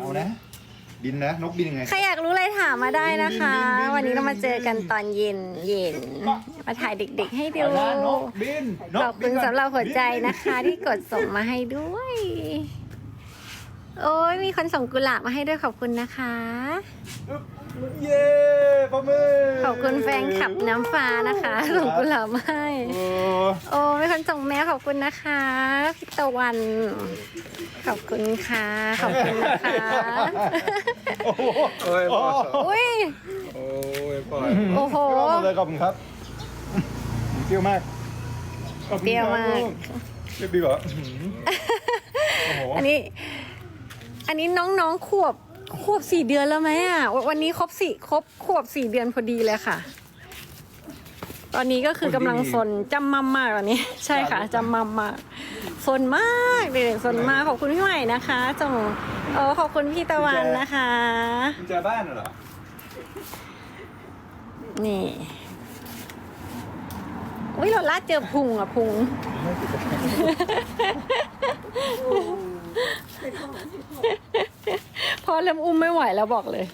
เอานะ บินนะ นกบินยังไง ใครอยากรู้อะไรถามมาได้นะคะบินบินบินวันนี้เรามาเจอกันตอนเย็นเย็นมาถ่ายเด็กๆให้ดูเอานะนกบินนขกอบบิคุนณก่อนสำหรับหัวใจนะคะบิที่กดส่งมาให้ด้วย โอ้ยมีคนส่งกุหลาบมาให้ด้วยขอบคุณนะคะ เย้ปรบมือขอบคุณแฟนคลับน้ำฟ้านะคะ ส่งกุหลาบมาให้ โอ้โอ้มีคนส่งแมวขอบคุณนะคะพี่ตะวัน ขอบคุณค่ะ ขอบคุณนะคะโอ้โหโอ้ยโอ้พ่อโหอุ้ย โอ้ยพ่อโอ้โหขอบคุณเลยขอบคุณครับเปรี้ยวมากขอบคุณเปรี้ยวมากเปรี้ยวดีเหรออื้อหือโอ้โหอันนี้ อันนี้น้องๆขวบ ขวบสี่เดือนแล้วไหมอะวันวันนี้ครบสี่ครบขวบสี่เดือนพอดีเลยค่ะ ตอนนี้ก็คือกำลังซนจำมั่มมากตอนนี้ ใช่ค่ะจำมั่มมากซนมากเด็กๆซนมากขอบคุณพี่ใหม่นะคะจงโอ้ขอบคุณพี่ตะวันนะคะกุญแจบ้านเหรอนี่อุ้ยเราลาดเจอพุงอะพุง พอเริ่มอุ้มไม่ไหวแล้วบอกเลย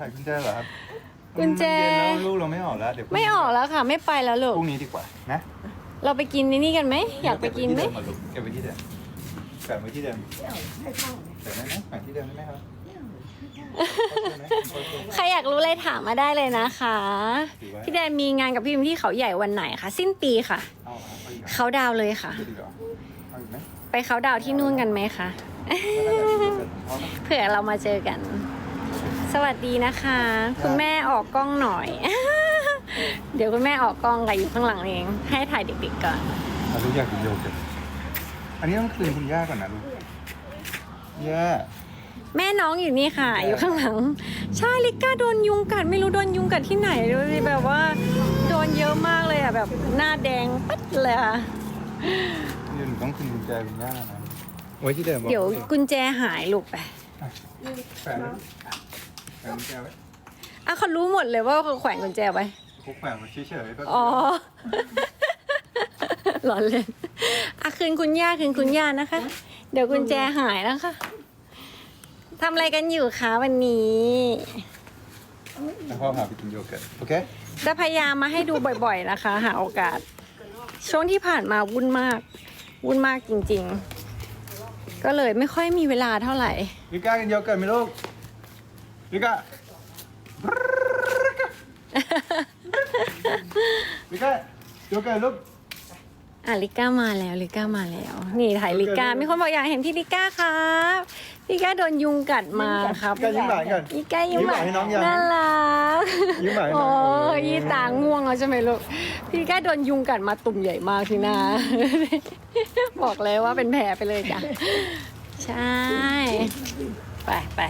ถ่ายกุญแจเหรอครับกุญแจเย็นแล้วลูกเราไม่ออกแล้วเดี๋ยวพรุ่งไม่นี้ออกแล้วค่ะ ไม่ไปแล้วลูก พรุ่งนี้ดีกว่านะเราไปกินนี่นี่กันไหม อยากไปกินไหม เก็บไว้ที่เดิมเก็บไว้ที่เดิมเก็บไว้ที่เดิมเดี๋ยวนะนะแบ่งที่เดิมได้ไหมครับใครอยากรู้อะไรถามมาได้เลยนะคะพี่แดนมีงานกับพี่พิมที่เขาใหญ่วันไหนคะ สิ้นปีค่ะ เอาเหรอเอาอีกเหรอเขาดาวน์เลยค่ะ เอาอีกเหรอเอาอีก ไหมไปเขาดาวน์ที่นู่นกันไหมคะเอาไหมเผื่อเรามาเจอกัน สวัสดีนะคะ คุณแม่ออกกล้องหน่อย เดี๋ยวคุณแม่ออกกล้องกับอยู่ข้างหลังเอง ให้ถ่ายเด็กๆก่อนเอาลูกอยากกินโยเกิร์ตอันนี้ต้องคืนคุณย่าก่อนนะลูกย่าแม่น้องอยู่นี่ค่ะ อยู่ข้างหลัง ใช่ลิก้าโดนยุงกัดไม่รู้โดนยุงกัดที่ไหนดูสิแบบว่า โดนเยอะมากเลยอะแบบหน้าแดงปั๊ดเลยอะ เดี๋ยวหนูต้องคืนกุญแจคุณย่านะไว้ที่เดิมบอกเดี๋ยวกุญแจหายลูกไปแฝงไว้แฝงกุญแจไว้อะเขารู้หมดเลยว่าเขาแขวนกุญแจไว้พกแฝงไว้เฉยๆแป๊บอ๋อหลอนเลยอะคืนคุณย่าคืนคุณย่านะคะ เดี๋ยวกุญแจหายนะคะทำอะไรกันอยู่คะวันนี้แล้วพ่อพาไปกินโยเกิร์ตโอเคจะพยายามมาให้ดูบ่อยๆนะคะ หาโอกาส ช่วงที่ผ่านมาวุ่นมาก วุ่นมากจริง ๆ ก็เลยไม่ค่อยมีเวลาเท่าไหร่ ลิก้ากินโยเกิร์ตไหมลูก ลิก้าลิก้าโยเกิร์ตลูก อะลิก้ามาแล้วลิก้ามาแล้ว นี่ถ่ายลิก้ามีคนบอกอยากเห็นพี่ลิก้าครับลิก้าโดนยุงกัดมาครับลิก้ายิ้มหวานก่อน ลิก้ายิ้มหวานยิ้มหวานให้น้องยัง น่ารัก ยิ้มหวานให้น้โอ้อยีตาง่วงแล้วใช่ไหมลูก พี่ก้าโดนยุงกัดมาตุ่มใหญ่มากที่หน้า บอกเลยว่าเป็นแผลไปเลยจ้ะ ใช่ ไปไป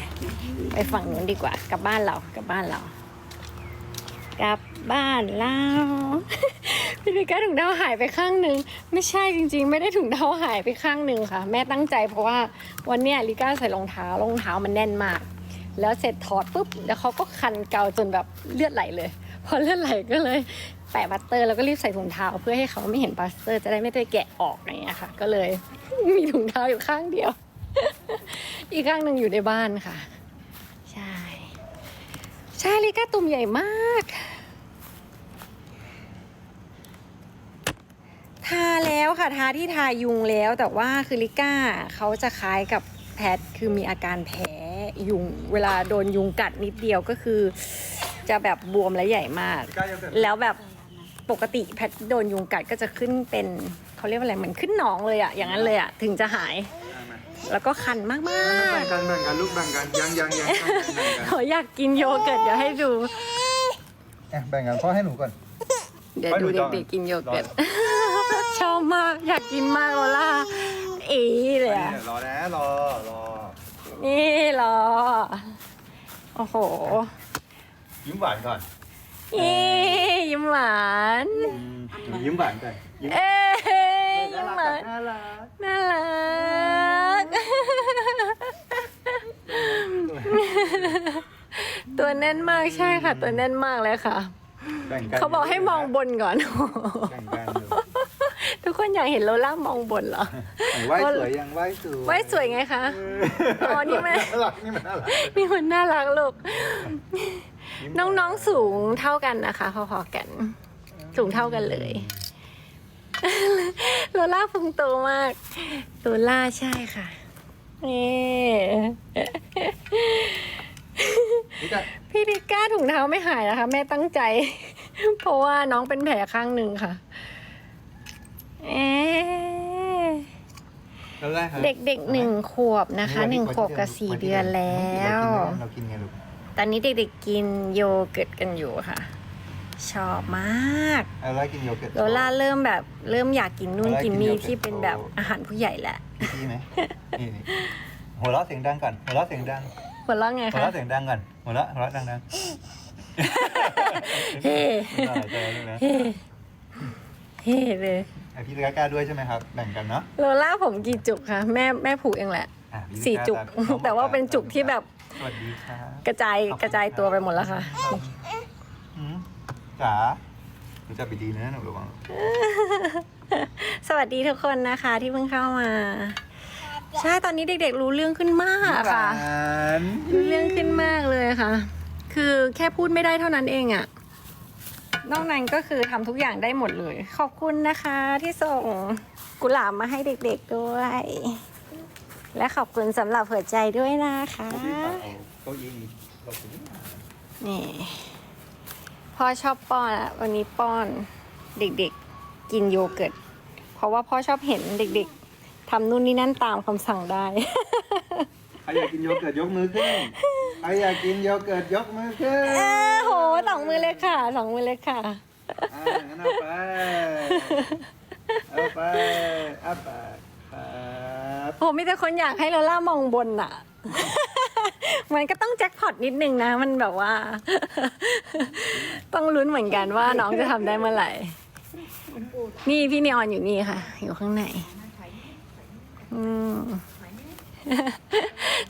ไปฝั่งนู้นดีกว่า กลับบ้านเรา กลับบ้านเรา กลับบ้านเราพี่ลิก้าถุงเท้าหายไปข้างหนึ่งไม่ใช่จริง ๆ ไม่ได้ถุงเท้าหายไปข้างหนึ่งค่ะ แม่ตั้งใจเพราะว่าวันเนี้ยลิก้าใส่รองเท้ารองเท้ามันแน่นมาก แล้วเสร็จถอดปุ๊บแล้วเขาก็คันเกาจนแบบเลือดไหลเลย พอเลือดไหลก็เลยแปะบัตเตอร์แล้วก็รีบใส่ถุงเท้า เพื่อให้เขาไม่เห็นบัตเตอร์จะได้ไม่ไปแกะออกอะไรอย่างเงี้ยค่ะ ก็เลยมีถุงเท้าอยู่ข้างเดียว อีกข้างหนึ่งอยู่ในบ้านค่ะ ใช่ใช่ลิก้าตุ่มใหญ่มากทาแล้วค่ะทาที่ทายุงแล้วแต่ว่าคือลิก้าเขาจะคล้ายกับ แพทคือมีอาการแพ้ยุง เวลาโดนยุงกัดนิดเดียวก็คือ จะแบบบวมและใหญ่มากลิก้าโยเกิร์ตแล้วแบบปกติแพทโดนยุงกัดก็จะขึ้นเป็นเขาเรียกว่าอะไรเหมือนขึ้นหนองเลยอะอย่างนั้นเลยอะถึงจะหาย แล้วก็คันมากแบ่งกันแบ่งกันลูกแบ่งกันยังยังยังแบ่งกันๆเขาอยากกินโยเกิร์ตเดี๋ยวให้ดูอะแบ่งกันพ่อให้หนูก่อน เดี๋ยวไปดูดูต่อเด็กๆกินโยเกิร์ตชอบมากอยากกินมากโลล่า เอ๋เลยอะรอนะรอรอนี่เหรอ โอ้โห ยิ้มหวานก่อนนี่ยิ้มหวานหนูยิ้มหวานก่อนยิ้มเอ้ยยิ้มหวานน่ารักน่ารัก ตัวแน่นมากใช่ค่ะ ตัวแน่นมากเลยค่ะ แบ่งกันเขาบอกให้มองบนก่อน แบ่งกันเลยทุก คนคนอยากเห็นโลล่ามองบนเหรอ ไหนไหวสวยยังไหวสวยไหว้สวยไงคะ อ๋อนี่มัน น่ารักนี่มันน่ารักนี่มันน่ารักลูก น้องๆสูงเท่ากันนะคะพอๆกัน สูงเท่ากันเลย โลล่าพุงโตมาก โลล่าใช่ค่ะนี่นี่ก็พี่ริก้าถุงเท้าไม่หายนะคะ แม่ตั้งใจ เพราะว่าน้องเป็นแผลข้างหนึ่งค่ะ เอ๊ะแล้วแรกครับเด็กๆหนึ่งขวบนะคะหนึ่งขวบกับสี่เดือนแล้ว เรากินไงลูกตอนนี้เด็กๆกินโยเกิร์ตกันอยู่ค่ะ ชอบมากเอาแล้วกินโยเกิร์ตโลล่าเริ่มแบบเริ่มอยากกินนู่นโลล่ากิกินนนี่โยเกิร์ตที่เป็นแบบอาหารผู้ใหญ่แหละพี่ไหมนี่นี่หัวเราะเสียงดังก่อนหัวเราะเสียงดังหัวเราะไงหัวคะเราะเสียงดังก่อนหัวเราะหัวเราะดังๆเฮ้น่าใจเลยนะ เฮ้เฮ้เลย ไอพี่กล้าด้วยใช่ไหมครับ แบ่งกันเนาะโลล่าผมกี่จุกคะแม่แม่ผูกเองแหละ อะพี่สี่จุกล้าน้องแต่ว่าเป็นจุกที่แบบสวัสดีครับกระจายกระจายตัวไปหมดแล้วค่ะ อืมจ๋าหนูจับไปดีนะหนูระวังสวัสดีทุกคนนะคะที่เพิ่งเข้ามา ใช่ตอนนี้เด็กๆรู้เรื่องขึ้นมากค่ะหวาน รู้เรื่องขึ้นมากเลยค่ะ คือแค่พูดไม่ได้เท่านั้นเองอะ นอกนั้นก็คือทำทุกอย่างได้หมดเลย ขอบคุณนะคะที่ส่งกุหลาบมาให้เด็กๆด้วย และขอบคุณสำหรับหัวใจด้วยนะคะ เก้าอี้นี้เราไปนี่นี่พ่อชอบป้อนอะวันนี้ป้อนเด็กๆกินโยเกิร์ตเพราะว่าพ่อชอบเห็นเด็กๆทำนู่นนี่นั่นตามคำสั่งได้ ใครอยากกินโยเกิร์ตยกมือขึ้น รอยากกินโยเกิร์ตยกมือขึ้นเออโหสองมือเลยค่ะสองมือเลยค่ะ อ่างั้นเอาไปเอาไปเอาไปครับโหมีแต่คนอยากให้โลล่ามองบนอะมันก็ต้องแจ็คพอตนิดนึงนะ มันแบบว่า ต้องลุ้นเหมือนกันว่าน้องจะทำได้เมื่อไหร่ นี่พี่นีออนอยู่นี่ค่ะ อยู่ข้างใน อืม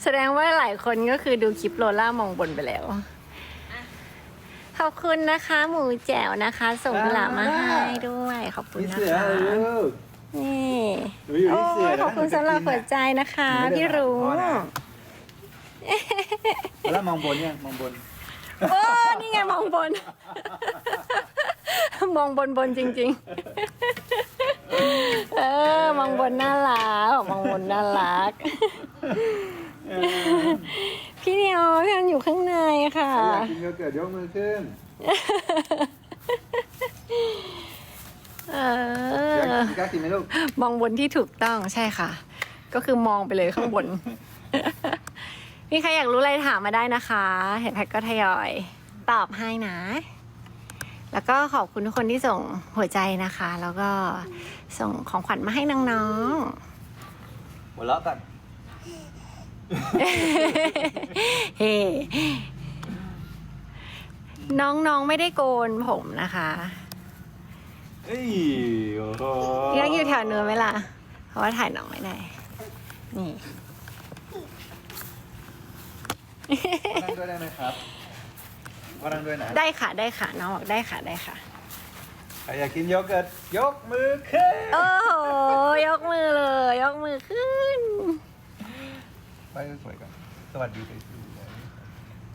แสดงว่าหลายคนก็คือดูคลิปโลล่ามองบนไปแล้ว ขอบคุณนะคะ หมูแจ๋วนะคะ ส่งกุหลาบมาให้ด้วย ขอบคุณพี่นะเสือคะลูกนี่หนูอยู่โอ้ที่เสือยนะขอบคุณสำหรับหัวใจนะคะหนูไม่ได้พี่รู้พอนะแล้วมองบนเนี่ยมองบน โอ้นี่ไงมองบน มองบนบนจริง ๆ เออ มองบนน่ารัก มองบนน่ารัก พี่เนียวพี่อันอยู่ข้างในค่ะใครอยากกินโยเกิร์ตยกมือขึ้น เออยากอ กินกล้ากินไหมลูก มองบนที่ถูกต้องใช่ค่ะ ก็คือมองไปเลยข้างบน มีใครอยากรู้อะไรถามมาได้นะคะ เห็นแพทก็ทยอย ตอบให้นะ แล้วก็ขอบคุณทุกคนที่ส่งหัวใจนะคะ แล้วก็ส่งของขวัญมาให้น้องหัวเราะกันๆ เฮ้น้องๆไม่ได้โกนผมนะคะเอ้ยโอ้โหนี่เราอยู่แถวเนื้อไหมล่ะ เพราะว่าถ่ายน้องไม่ได้ นี่ นั่งด้วยได้ไหมครับว่านั่งด้วยนะได้ค่ะได้ค่ะน้องบอกได้ค่ะได้ค่ะใครอยากกินโยเกิร์ตยกมือขึ้นโอ้โหยกมือเลย ยกมือขึ้นไปสวยๆก่อนสวัสดีสวย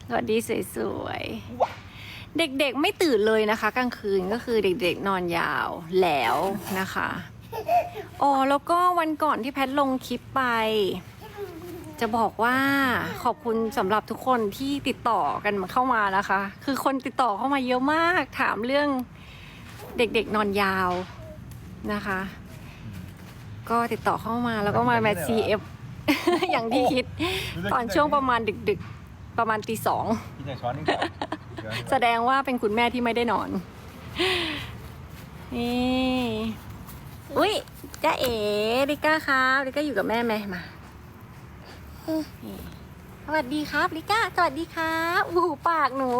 สวัสดีสวยๆเด็กๆไม่ตื่นเลยนะคะ กลางคืนก็คือเด็กๆนอนยาวแล้วนะคะอ๋อแล้วก็วันก่อนที่แพทลงคลิปไป จะบอกว่าขอบคุณสำหรับทุกคนที่ติดต่อกันมาเข้ามานะคะ คือคนติดต่อเข้ามาเยอะมาก ถามเรื่องเด็กๆนอนยาวนะคะ ก็ติดต่อเข้ามาแล้วก็มาแมท CF อย่างที่คิด ตอนช่วงประมาณดึกๆ ประมาณตีสองๆกินจากช้อนนี่ก่อนเดี๋ยวแสดงว่าเป็นคุณแม่ที่ไม่ได้นอน นี่ อุ้ยจ้าเอ๋ริก้าครับริก้าอยู่กับแม่ไหมมานี่ สวัสดีครับริก้าสวัสดีครับอู้หูปากหนู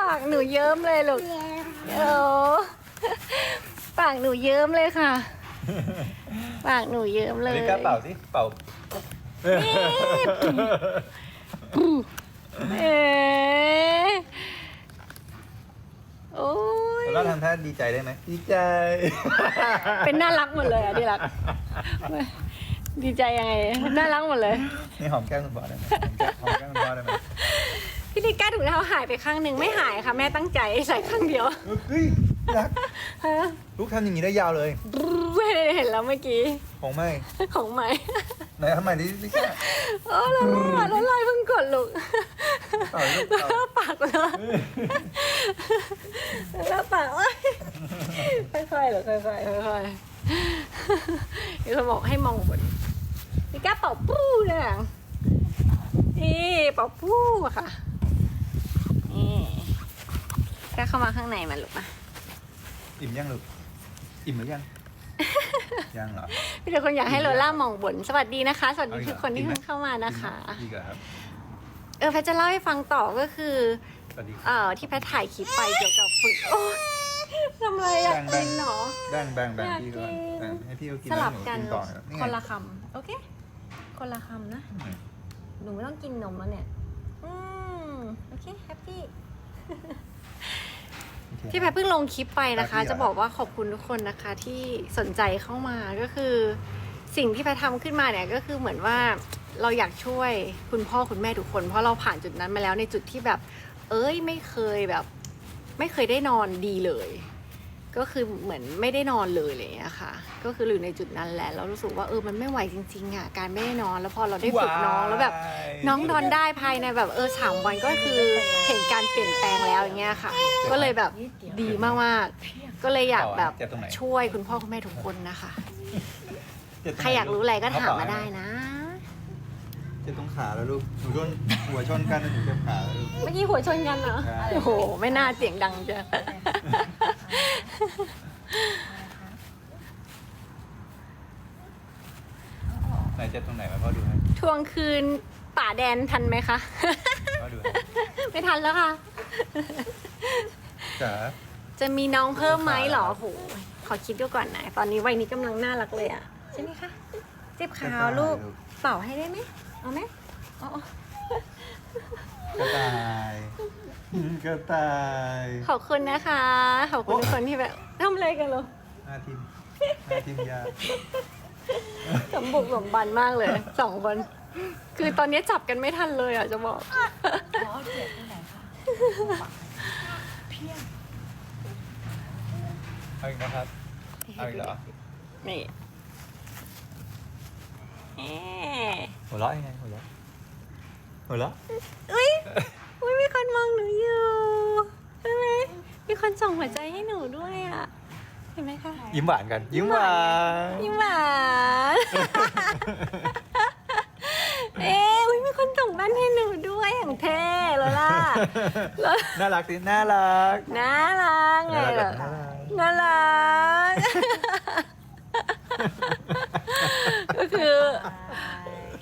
ปากหนูเยิ้มเลยลูกโอ้ปากหนูเยิ้มเลยค่ะ ปากหนูเยิ้มเลยลิก้าเป่าสิเป่าเอ๊ะโอ้ยแล้วทำท่าดีใจได้ไหมดีใจ เป็นน่ารักหมดเลยอะดีรัก ดีใจยังไง น่ารักหมดเลย นี่หอมแก้มคุณบอสได้ไหมหอมแก้มหอมแก้มคุณบอสได้ไหมพี่ดิก้าถุงเท้าหายไปข้างหนึ่งไม่หายค่ะ แม่ตั้งใจใส่ข้างเดียวเฮ้ยรักฮะลูกทำอย่างนี้ได้ยาวเลยเห็นแล้วเมื่อกี้ของไม่ของใหม่ไหนทำไมดิลิซ่าโอ้ละละละลายเพิ่งกดลูกต่อยลูกแล้วต่อยปากเลยแล้วปากโอ๊ยค่อยๆเหรอค่อยๆค่อยๆมีคนบอกให้มองบน นี่ก้าเป่าปู้เนี่ยนี่เป่าปู้อะค่ะ นี่ก้าเข้ามาข้างในมาลูกมาอิ่มยังลูกอิ่มหรือยัง ยังเหรอ พี่เด็กคนอยากให้โลล่ามองบน สวัสดีนะคะ สวัสดีทุกคนที่เพิ่งเข้ามานะคะดีกว่าครับ เออแพทย์จะเล่าให้ฟังต่อก็คือสวัสดีครับเอ่อที่แพทย์ถ่ายคลิปไปเกี่ยวกับฝึกโอ้ยทำอะไรอยากแบ่กิงนๆเนาะแบ่งแบ่งแบ่งอยากพี่ก่อนกินแบ่งให้พี่เขากินสลับแล้วหกันกินต่อนี่ไงคนละคำโอเค คนละคำนะอืมหนูไม่ต้องกินนมแล้วเนี่ย อืมโอเคแฮปปี้โอเคที่แพทย์เพิ่งลงคลิปไปนะคะครับพี่จะบอกว่าขอบคุณทุกคนนะคะที่สนใจเข้ามาก็คือ สิ่งที่แพทย์ทำขึ้นมาเนี่ยก็คือเหมือนว่าเราอยากช่วยคุณพ่อคุณแม่ทุกคน เพราะเราผ่านจุดนั้นมาแล้วในจุดที่แบบ เอ้ยไม่เคยแบบ ไม่เคยได้นอนดีเลย ก็คือเหมือนไม่ได้นอนเลยอะไรอย่างเงี้ยค่ะ ก็คืออยู่ในจุดนั้นแหละเรารู้สึกว่าเออมันไม่ไหวจริงๆอะการไม่ได้นอนแล้วพอเราได้ฝึกน้องแล้วแบบน้องนอนได้ภายในแบบเออสามวันก็คือเห็นการเปลี่ยนแปลงแล้วอย่างเงี้ยค่ะ ก็เลยแบบดีมากๆก็เลยอยากแบบเจ็บตรงไหนช่วยคุณพ่อคุณแม่ทุกคนนะคะเจ็บตงใคไหรนอยากรู้อะไรก็ถามมาได้นะเจ็ บตรงขาแล้วลูกหนูโดนหัวชนกันแล้วหนูเจ็บขาแล้วลูก เมื่อกี้หัวชนกันเหรอ ใช่ โอ้โห ไม่น่าเสียงดังจ้ะไหนเจ็บตรงไหนมาพ่อดูให้ทวงคืนป่าแดนทันไหมคะ พ่อดูให้ไม่ทันแล้วค่ะ จ๋าจะมีน้องเพิ่มไหมเหรอโหขอคิดดูก่อนนะ ตอนนี้วัยนี้กำลังน่ารักเลยอะใช่ไหมคะเจ็บขาวลูก เป่าให้ได้ไหม เอาไหมเอาเอากระต่ายกระต่ายขอบคุณนะคะ ขอบคุณทุกคนที่แบบทำอะไรกันเหรอหน้าทิมหน้าทิมยาสมบุกสมบันมากเลยสองคน คือตอนนี้จับกันไม่ทันเลยอะจะบอกเอาอีกนะครับเอาอีกเหรอนี่เอ๊ะ หัวเราะยังไงหัวเราะหัวเราะอุ้ยอุ้ยมีคนมองหนูอยู่ใช่ไหมมีคนส่งหัวใจให้หนูด้วยอะเห็นไหมคะยิ้มหวานกัน ยิ้มหวานยิ้มหวานเอ๊ะอุ้ยมีคนส่งบ้านให้หนูด้วยอย่างเท่แล้วล่ะแล้วน่ารักสิน่ารักน่ารักไงน่ารักเหรอน่ารักน่ารักก็คือ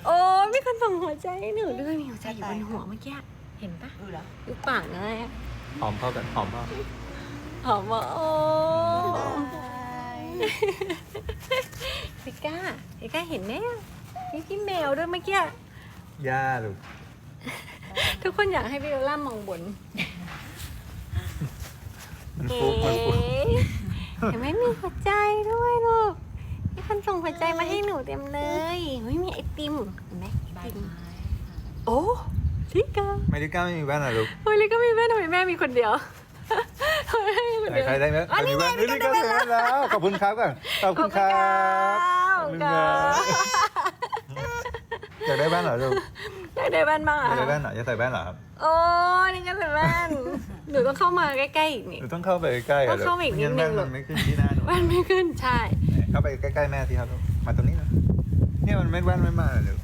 โอ้มีคนส่งหัวใจให้หนูด้วยมีหัวใจอยู่บนหัวเมื่อกี้เห็นปะดูปากนะหอมเข้ากันหอมเข้าหอมว่าโอ้พิก้าพิก้าเห็นไหมมีพี่แมวด้วยเมื่อกี้ย่าลูกทุกคนอยากให้พี่โอล่ามองบนมันเอ๊ฟุกมันฟุกะเห็นไหมมีหัวใจด้วยลูก มีคนส่งหัวใจมาให้หนูเต็มเลยเฮ้ยมีไอติมเห็นไหมไอติมโอ้ลิกาไม่ได้ก้าไม่มีแว่นเหรอลูกเฮ้ยลิกามีแม่ทำไมแม่มีคนเดียวทำไมแม่มีคนไหนเดียว ใครได้ไหมอ๋อนี่ไงใครมีแว่นมีเฮ้ยคนได้นี่ก็ได้แว่นแล้วขอบคุณครับก่อนขอบคุณครับขอบคุณครับ อยากได้แว่นเหรอลูกอยากได้แว่นบ้างออะยากได้แว่นเหรออยากใส่แว่นเหรอครับโอ้นี่ก็ใส่แว่นหนูต้องเข้ามาใกล้ๆอีกนี่หนูต้องเข้าไปใกล้ๆต้อะองเข้าไปอีกนิดนึงแว่นลูมักนไม่ขึ้นที่หน้าหนูแว่นไม่ขึ้นใช่ เข้าไปใกล้ๆแม่ที่ครับลูกมาตรงนี้นะเนี่ยมันไม่แว่นไม่มาเลยลู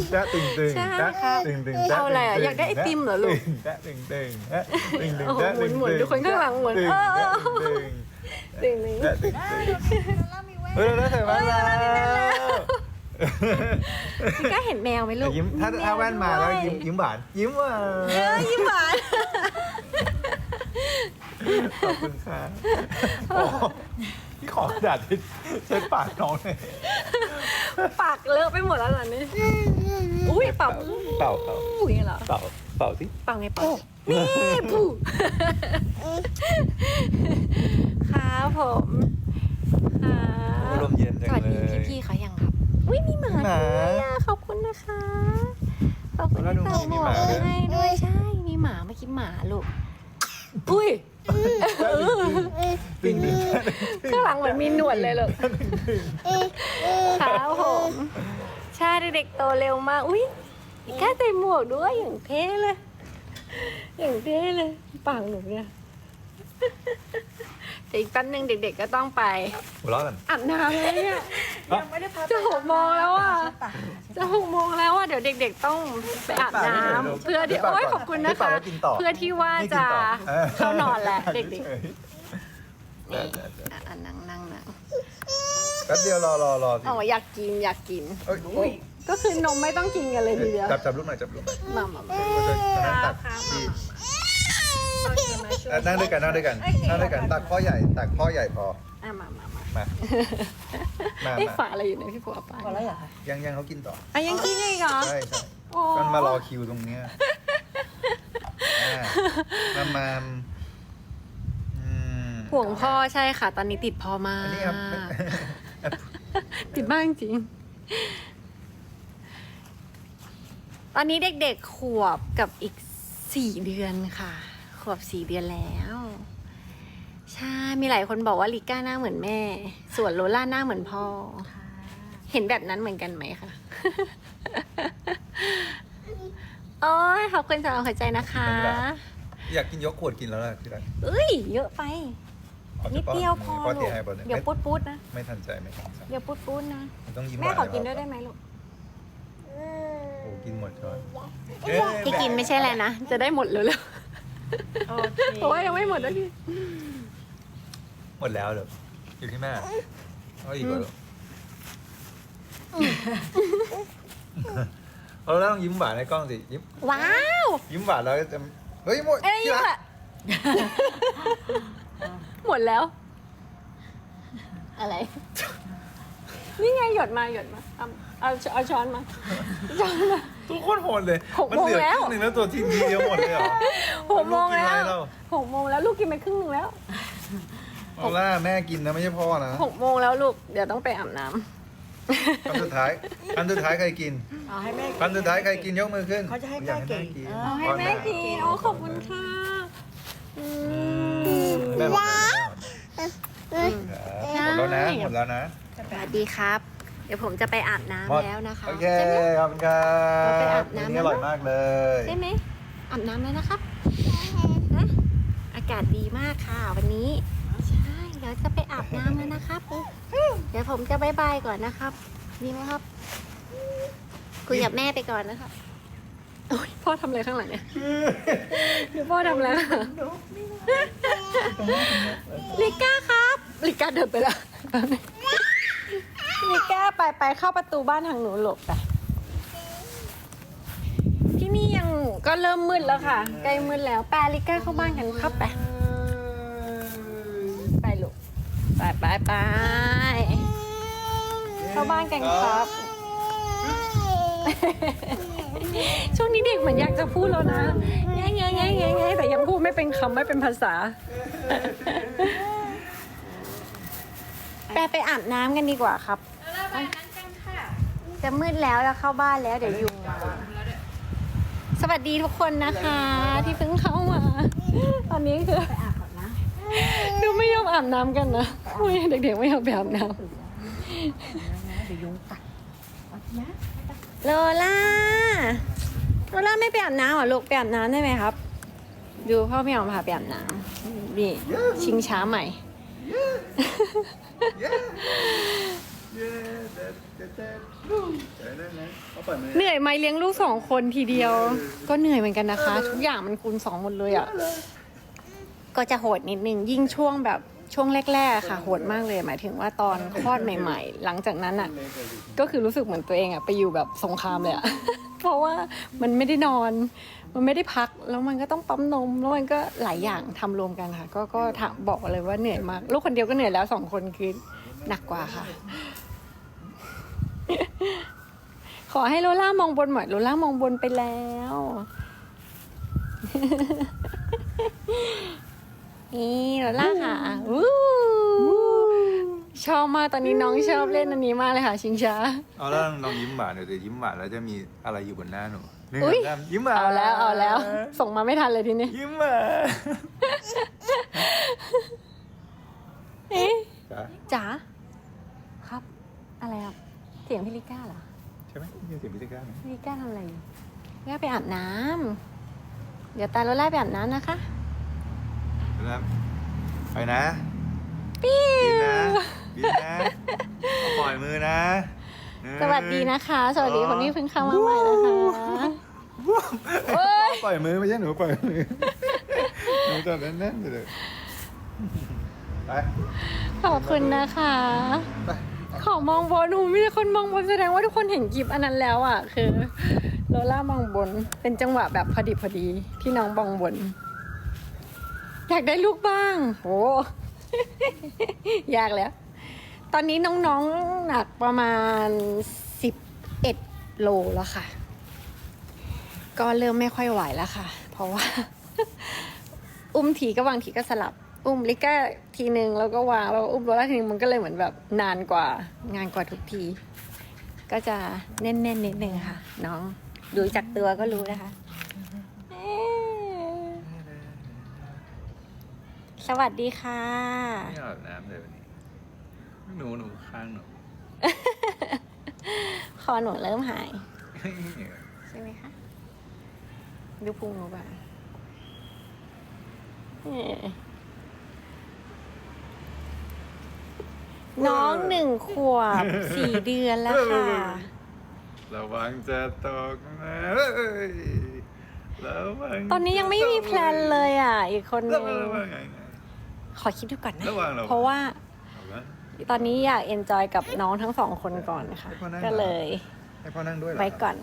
กจ๊ะตึงตึงใช่จ๊ะค่ะตึงตึงจ๊ะเอาอะไรอะตึงอยากได้ไอติมเหรอลูกตึงจ๊ะตึงตึงจ๊ะตึงตึงโอ้โหจ๊ะตึงหมุนๆตึงทุกคนข้างหลังหมุนตึงเออจ๊ะตึงตึงนึงจ๊ะตึงตึงเฮ้ยเราได้ใส่แว่นแล้วพี่ก้าเห็นแมวไหมลูกยิ้มถ้าถ้าแว่นมาแล้วยิ้มยิ้มหวานยิ้มหวานเออยิ้มหวานขอบคุณครับโอ้พี่ ขอกระดาษทิชเช็ดปากน้องเลยปากเลอะไปหมดแล้วตอนนี้ อุ้ยเป่าเป่าเป่าอุ้ยเหรอเป่าเป่าสิเป่าไงเป่านี่ผู้ครับผมครับลมเย็นจังสวัสเลดีย พี่ๆเขายังครับ อุ้ยมีหมาหมาด้วยอะขอบคุณนะคะ ขอบคุณแล้วที่ดูฝากหมวกมีหมาด้วยให้ด้วยใช่ มีหมาเมื่อกี้หมาลูก อุ้ยดึงดึงข้างหลังเหมือนมีหนวดเลยลูกครับผมใช่เด็กๆโตเร็วมาก อุ้ยแค่ใส่หมวกด้วยอย่างเท่เลย อย่างเท่เลยปากหนูเนี่ย แต่อีกแป๊บนึงเด็กๆก็ต้องไปหัวเราะกันอาบน้ำแล้วเนี่ย ยังไม่ได้พักจะหกโมงแล้วอะ จะหกโมงแล้วอะเดี๋ยวเด็ก ๆ ต้องไปอาบน้ำเพื่อที่โอ้ยขอบคุณนะคะเพื่อที่ว่าจะเข้านอนแหละเด็กๆนี่อะอะนั่งนั่งนั่งแป๊บเดียวรอรอรอสิอ๋ออยากกินอยากกิน เอ้ยอุ้ยก็คือนมไม่ต้องกินกันเลยทีเดียวจับจับลูกหน่อยจับลูกหน่อยมามามาก็จะนั่งตักดี อะนั่งด้วยกันนั่งด้วยกันนั่งด้วยกันตักพ่อใหญ่ตักพ่อใหญ่พออะมามามามามาไอ้ยมาฝาอะไรอยู่ในพี่ผัวป้าพอแล้วเหรอคะยังยังเขากินต่ออะยังกินอีกเหรอใช่ใช่โอ้มันมารอคิวตรงเนี้ยอะมามาอืมห่วงพ่อใช่ค่ะ ตอนนี้ติดพ่อมาอันนี้ครับกติดบ้างจริง ตอนนี้เด็กๆขวบกับอีกสี่เดือนค่ะ ขวบสี่เดือนแล้วใช่มีหลายคนบอกว่าลิก้าหน้าเหมือนแม่ ส่วนโลล่าหน้าเหมือนพ่อ เห็นแบบนั้นเหมือนกันไหมคะโอ้ยขอบคุณสำหรับหัวใจนะคะ อยากกินยกขวดกินแล้วล่ะที่รักเอ้ย เยอะไปอานิจะดป้อนเดียวพอป้อนลูเตีกยให้ป้อนเดี๋ยวไม่ปุ๊ดปุ๊ดๆนะ ไม่ทันใจไม่ทันใจเดี๋ยวปุ๊ดปุ๊ดๆนะมันต้องยิ้มแม่ขอหวากินด้วยได้ไหมลูกโอ้กินหมดก่อนที่กินไม่ใช่อะไรนะ จะได้หมดเร็ว โอเคๆเพราะว่ายังไม่หมดนะพี่หมดแล้วเหรออยู่ที่แม่เอาอีกเหรอเราต้องยิ้มหวานในกล้องสิยิ้มว้าวยิ้มหวานแล้วจะเฮ้ยหมดเอ้ยที่รักอะหมดแล้ว อะไร นี่ไงหยดมาหยดมาเอาเอาเอาช้อนมาช้อนมา ทุกคนโหดเลย หกมัโมงเหลือแล้วครึ่งหนึ่งแล้วตัวทีมทีเดียวหมดเลยเหรอหกโมงกินแล้อะไรวเราหกโมงแล้วลูกกินไปครึ่งหนึ่งแล้วเอาล่าแม่กินนะไม่ใช่พ่อนะหกโมงแล้วลูกเดี๋ยวต้องไปอาบน้คำสุดท้ายคำสุดท้ายใครกินเอาให้แม่ คำสุดท้ายใครกินยกมือขึ้นเขาจะให้อยากแม่ให้กิแม่นกินำเอาให้แม่กินโอ้ขอบคุณค่ะอืมแม่หมดแล้วหมดแล้วนะหมดแล้วนะ สวัสดีครับ เดี๋ยวผมจะไปอาบน้ำหมดแล้วนะคะโอเคใช่ไหม ขอบคุณครับเราไปอาบน้ำ วันี้อร่อยมากเลยใช่ไหมอาบน้ำแล้วนะครับนะอากาศดีมากค่ะวันนี้ ใช่เดี๋ยวจะไปอาบน้ำแล้วนะครับ เดี๋ยวผมจะบายบายก่อนนะครับดีไหมครับ คุยกับแม่ไปก่อนนะครับโอ้ยพ่อทำอะไรข้างหลังเนี่ยดูพ่อทำอะไรลิก้าครับลิก้าเดินไปแล้วแป๊บนึง ลิก้าไปไปเข้าประตูบ้านทางหนูหลบไปที่นี่ยังก็เริ่มมืดแล้วค่ะ ใกล้มืดแล้วแปลลิก้าเข้าบ้านกันครับไปไปลูกไปไปไปเข้าบ้านกันครับ ช่วงนี้เด็กเหมือนอยากจะพูดแล้วนะแง่แง่แง่แง่แง่แต่ยังพูดไม่เป็นคำไม่เป็นภาษาแปไปอาบน้ำกันดีกว่าครับ จะมืดแล้วแล้วเข้าบ้านแล้วเดี๋ยวยุงมาสวัสดีทุกคนนะคะ ที่เพิ่งเข้ามา ตอนนี้คือไปอาบก่อนนะดูไม่ยอมอาบน้ำกันนะอุ๊ยเด็กๆไม่ยอมไปอาบน้เดี๋ยวยุงกัดเอาทีนะำโลล่าโลล่าไม่ไปอาบน้ำเหรอลูกไปอาบน้ำได้ไหมครับ ดูพ่อไม่ยอมพาไปอาบน้ำนี่ชิงช้าใหม่ เหนื่อยไหมเลี้ยงลูกสองคนทีเดียว ก็เหนื่อยเหมือนกันนะคะ ทุกอย่างมันคูณสองหมดเลยอะก็จะโหดนิดนึงยิ่งช่วงแบบช่วงแรกๆค่ะโหดมากเลย หมายถึงว่าตอนคลอดใหม่ ๆ หลังจากนั้นอะ ก็คือรู้สึกเหมือนตัวเองอะไปอยู่แบบสงครามเลยอะเพราะว่ามันไม่ได้นอน มันไม่ได้พักแล้วมันก็ต้องปั๊มนม แล้วมันก็หลายอย่างทำรวมกันค่ะ ก็ก็ถามบอกเลยว่าเหนื่อยมาก ลูกคนเดียวก็เหนื่อยแล้วสองคนคือหนักกว่าค่ะ ขอให้โลล่ามองบนหน่อยโลล่ามองบนไปแล้ว นี่โรล่าค่ะอู้ชอบมากตอนนี้น้องชอบเล่นอันนี้มากเลยค่ะ ชิงช้า เอาแล้วลองยิ้มหวานหน่อยเดี๋ยวยิ้มหวานแล้วจะมีอะไรอยู่บนหน้าหนูหนึ่งอุ๊ย สองสามยิ้มหวานเอาแล้วเอาแล้ว ส่งมาไม่ทันเลยทีนี้ยิ้มหวานเอ๊ะจ้ะจ๋าครับ อะไรครับ เสียงพี่ลิก้าเหรอใช่ไหมนี่เสียงพิธีการไหมพี่ลิก้าทำอะไรอยู่ลิก้าไปอาบน้ำเดี๋ยวตาโรล่าไปอาบน้ำนะคะ แล้วไปนะปิ้บินวนะบินนะเอาปล่อยมือนะสวัสดีนะคะ สวัสดีคนที่เพิ่งเข้ามาใหม่นะคะโอ๊ยปล่อยมือไม่ใช่หนูปล่อยมือ หนูจับแน่นๆไปเลยไปขอบคุณนะคะ ไป ขอมองบนหนูมีแต่คนมองบนแสดงว่าทุกคนเห็นคลิปอันนั้นแล้วอะ คือโลล่ามองบนเป็นจังหวะแบบพอดีพอดีที่น้องมองบน อยากได้ลูกบ้างโหยากแล้ว ตอนนี้น้องๆหนักประมาณสิบเอ็ดโลแล้วค่ะ ก็เริ่มไม่ค่อยไหวแล้วค่ะ เพราะว่า อุ้มทีก็วางทีก็สลับ อุ้มลิก้าทีหนึ่งแล้วก็วางแล้วก็อุ้มโรล่าทีหนึงมันก็เลยเหมือนแบบนานกว่า งานกว่าทุกที ก็จะแน่นๆนิดนึงค่ะ น้องดูจากตัวก็รู้นะคะเอ๊ะสวัสดีค่ะ ไม่อาบน้ำเลยวันนี้หนูหนูข้างหนูคอหนูเริ่มหาย ใช่ไหมคะ ดูพุงหนูบ้างเอ่อ น้องหนึ่งขวบสี่เดือนแล้วค่ะ ระวังจะตกนะเอ้ยระวังตอนนี้ยังไม่มีแพลนเลยอะ อีกคนนึระงวังระวังไงขอคิดดูก่อนนะ ระวังระวังเพราะว่าระวังตอนนี้อยากเอนจอยกับน้องทั้งสองคนก่อนค่ะให้พ่อนั่งก็เลยให้พ่อนั่งด้วยเหรอไว้ก่อน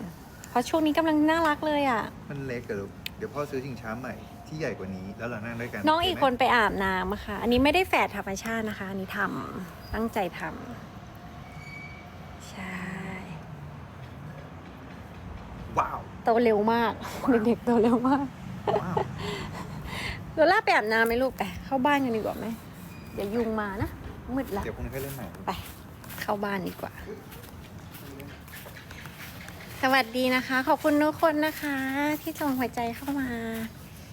เพราะช่วงนี้กำลังน่ารักเลยอะ มันเล็กอะลูก เดี๋ยวพ่อซื้อชิงช้าใหม่ ที่ใหญ่กว่านี้ แล้วเรานั่งด้วยกันน้องอีกคนโไหมไปอาบน้ำอะค่ะ อันนี้ไม่ได้แฝดธรรมชาตินะคะ อันนี้ทำตั้งใจทำใช่ว้าวโตเร็วมาก เด็กๆโตเร็วมากว้าวโรล่าไปอาบน้ำไหมลูกไปเข้าบ้านกันดีกว่าไหมเดี๋ยวยุงมานะมืดละเดี๋ยวพรุ่งนี้ค่อยเล่นใหม่ไป เข้าบ้านดีกว่า สวัสดีนะคะ ขอบคุณทุกคนนะคะ ที่ส่งหัวใจเข้ามา